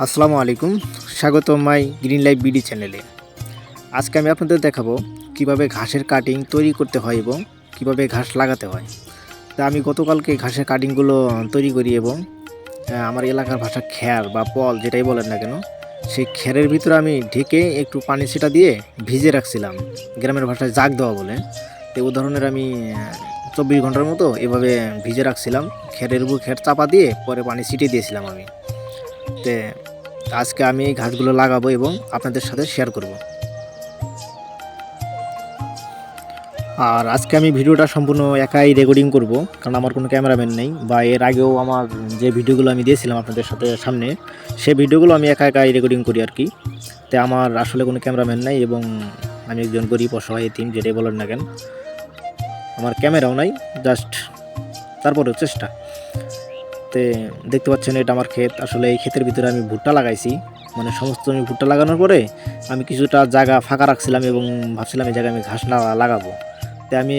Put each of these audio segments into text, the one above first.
আসসালামু আলাইকুম। স্বাগত মাই গ্রিন লাইফ বিডি চ্যানেলে। আজকে আমি আপনাদের দেখাবো কীভাবে ঘাসের কাটিং তৈরি করতে হয় এবং কীভাবে ঘাস লাগাতে হয়। তা আমি গতকালকে ঘাসের কাটিংগুলো তৈরি করি এবং আমার এলাকার ভাষা খ্যার বা পল যেটাই বলেন না কেন, সেই খ্যারের ভিতরে আমি ঢেকে একটু পানি ছিটা দিয়ে ভিজে রাখছিলাম। গ্রামের ভাষায় জাগ দেওয়া বলে। তো ধরনের আমি চব্বিশ ঘণ্টার মতো এভাবে ভিজে রাখছিলাম। খেরের উপর খের চাপা দিয়ে পরে পানি ছিটিয়ে দিয়েছিলাম আমি। তে আজকে আমি এই ঘাসগুলো লাগাবো এবং আপনাদের সাথে শেয়ার করব। আর আজকে আমি ভিডিওটা সম্পূর্ণ একাই রেকর্ডিং করব, কারণ আমার কোনো ক্যামেরাম্যান নেই বা এর আগেও আমার যে ভিডিওগুলো আমি দিয়েছিলাম আপনাদের সাথে সামনে সেই ভিডিওগুলো আমি একা একাই রেকর্ডিং করি আর কি। তে আমার আসলে কোনো ক্যামেরাম্যান নাই এবং আমি একজন গরিব, অসহায়, তিন যেটাই বলেন না কেন, আমার ক্যামেরাও নাই জাস্ট তারপরেও চেষ্টা। তে দেখতে পাচ্ছেন এটা আমার ক্ষেত। আসলে এই ক্ষেতের ভিতরে আমি ভুট্টা লাগাইছি। মানে সমস্ত আমি ভুট্টা লাগানোর পরে আমি কিছুটা জায়গা ফাঁকা রাখছিলাম এবং ভাবছিলাম এই জায়গায় আমি ঘাস লাগাবো। তাই আমি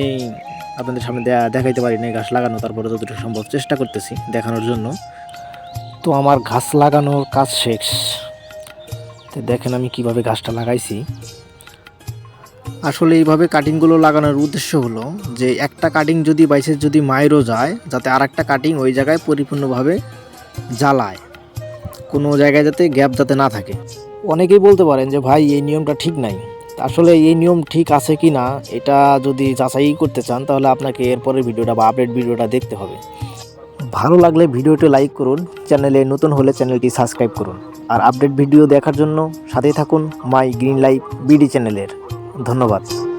আপনাদের সামনে দেখাইতে পারি না ঘাস লাগানো, তারপরে যতটুকু সম্ভব চেষ্টা করতেছি দেখানোর জন্য। তো আমার ঘাস লাগানোর কাজ শেষ। তো দেখেন আমি কীভাবে ঘাসটা লাগাইছি। আসলে এইভাবে কাটিংগুলো লাগানোর উদ্দেশ্য হলো যে একটা কাটিং যদি বাইসে যদি মায়েরও যায়, যাতে আর একটা কাটিং ওই জায়গায় পরিপূর্ণভাবে জ্বালায়, কোনো জায়গায় যাতে গ্যাপ যাতে না থাকে। অনেকেই বলতে পারেন যে, ভাই, এই নিয়মটা ঠিক নাই। আসলে এই নিয়ম ঠিক আছে কি না, এটা যদি যাচাই করতে চান, তাহলে আপনাকে এরপরের ভিডিওটা বা আপডেট ভিডিওটা দেখতে হবে। ভালো লাগলে ভিডিওটি লাইক করুন, চ্যানেলে নতুন হলে চ্যানেলটি সাবস্ক্রাইব করুন। আর আপডেট ভিডিও দেখার জন্য সাথেই থাকুন মাই গ্রিন লাইফ বিডি চ্যানেলের। ধন্যবাদ।